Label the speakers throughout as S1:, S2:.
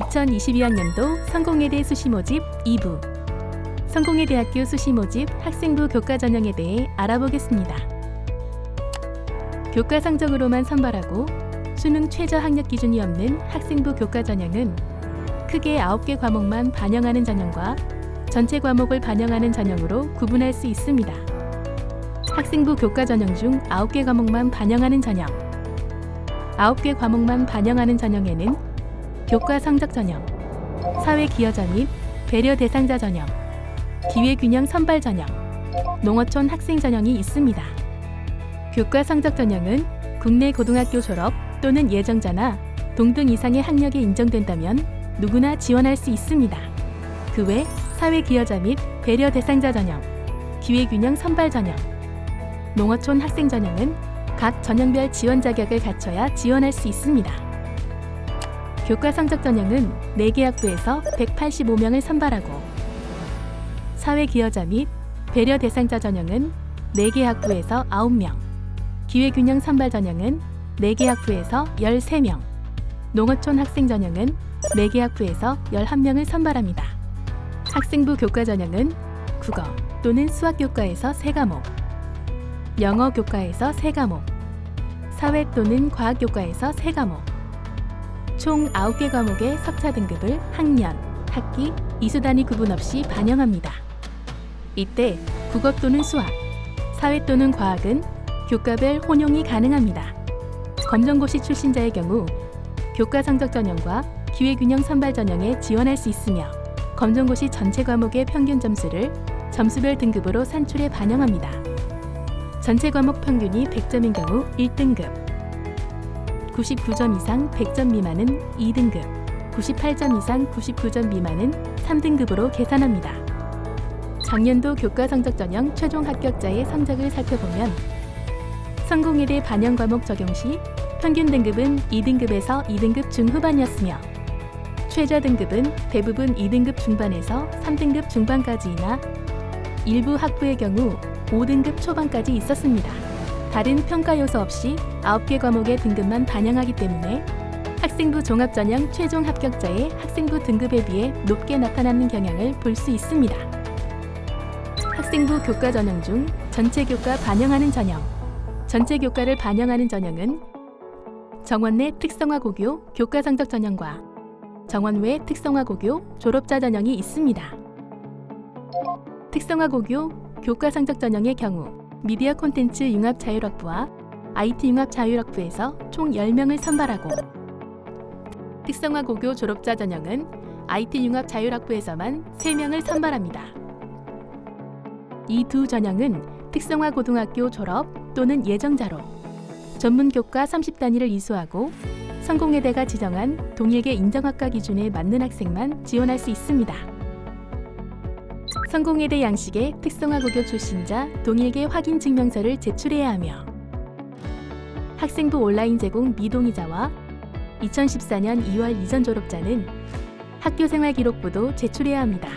S1: 2022학년도 성공회대 수시 모집 2부 성공회 대학교 수시 모집 학생부 교과 전형에 대해 알아보겠습니다. 교과 성적으로만 선발하고 수능 최저 학력 기준이 없는 학생부 교과 전형은 크게 9개 과목만 반영하는 전형과 전체 과목을 반영하는 전형으로 구분할 수 있습니다. 학생부 교과 전형 중 9개 과목만 반영하는 전형 9개 과목만 반영하는 전형에는 교과 성적 전형, 사회 기여자 및 배려 대상자 전형, 기회균형 선발 전형, 농어촌 학생 전형이 있습니다. 교과 성적 전형은 국내 고등학교 졸업 또는 예정자나 동등 이상의 학력이 인정된다면 누구나 지원할 수 있습니다. 그 외 사회 기여자 및 배려 대상자 전형, 기회균형 선발 전형, 농어촌 학생 전형은 각 전형별 지원 자격을 갖춰야 지원할 수 있습니다. 교과 성적 전형은 4개 학부에서 185명을 선발하고 사회 기여자 및 배려 대상자 전형은 4개 학부에서 9명, 기회균형 선발 전형은 4개 학부에서 13명, 농어촌 학생 전형은 4개 학부에서 11명을 선발합니다. 학생부 교과 전형은 국어 또는 수학 교과에서 3과목, 영어 교과에서 3과목, 사회 또는 과학 교과에서 3과목, 총 9개 과목의 석차 등급을 학년, 학기, 이수 단위 구분 없이 반영합니다. 이때 국어 또는 수학, 사회 또는 과학은 교과별 혼용이 가능합니다. 검정고시 출신자의 경우 교과 성적 전형과 기회균형 선발 전형에 지원할 수 있으며 검정고시 전체 과목의 평균 점수를 점수별 등급으로 산출해 반영합니다. 전체 과목 평균이 100점인 경우 1등급, 99점 이상 100점 미만은 2등급, 98점 이상 99점 미만은 3등급으로 계산합니다. 작년도 교과 성적 전형 최종 합격자의 성적을 살펴보면 성공회대 반영 과목 적용 시 평균 등급은 2등급에서 2등급 중후반이었으며 최저 등급은 대부분 2등급 중반에서 3등급 중반까지이나 일부 학부의 경우 5등급 초반까지 있었습니다. 다른 평가 요소 없이 9개 과목의 등급만 반영하기 때문에 학생부 종합전형 최종 합격자의 학생부 등급에 비해 높게 나타나는 경향을 볼 수 있습니다. 학생부 교과 전형 중 전체 교과 반영하는 전형, 전체 교과를 반영하는 전형은 정원 내 특성화 고교 교과 성적 전형과 정원 외 특성화 고교 졸업자 전형이 있습니다. 특성화 고교 교과 성적 전형의 경우 미디어 콘텐츠 융합 자율학부와 IT 융합 자율학부에서 총 10명을 선발하고 특성화 고교 졸업자 전형은 IT 융합 자율학부에서만 3명을 선발합니다. 이 두 전형은 특성화 고등학교 졸업 또는 예정자로 전문 교과 30단위를 이수하고 성공회대가 지정한 동일계 인정학과 기준에 맞는 학생만 지원할 수 있습니다. 성공회대 양식의 특성화 고교 출신자 동일계 확인 증명서를 제출해야 하며 학생부 온라인 제공 미동의자와 2014년 2월 이전 졸업자는 학교생활 기록부도 제출해야 합니다.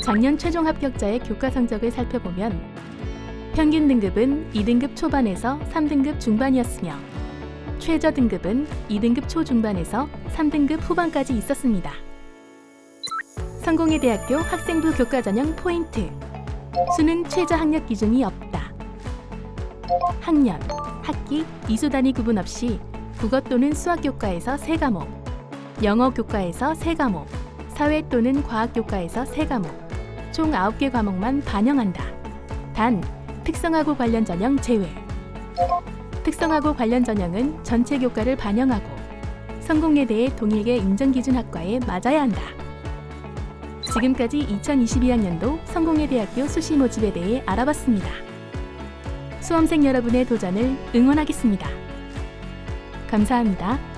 S1: 작년 최종 합격자의 교과 성적을 살펴보면 평균 등급은 2등급 초반에서 3등급 중반이었으며 최저 등급은 2등급 초중반에서 3등급 후반까지 있었습니다. 성공회 대학교 학생부 교과 전형 포인트 수능 최저 학력 기준이 없다. 학년, 학기, 이수 단위 구분 없이 국어 또는 수학 교과에서 3과목, 영어 교과에서 3과목, 사회 또는 과학 교과에서 3과목, 총 9개 과목만 반영한다. 단, 특성화고 관련 전형 제외. 특성화고 관련 전형은 전체 교과를 반영하고 성공회대의 동일계 인정 기준 학과에 맞아야 한다. 지금까지 2022학년도 성공회대학교 수시 모집에 대해 알아봤습니다. 수험생 여러분의 도전을 응원하겠습니다. 감사합니다.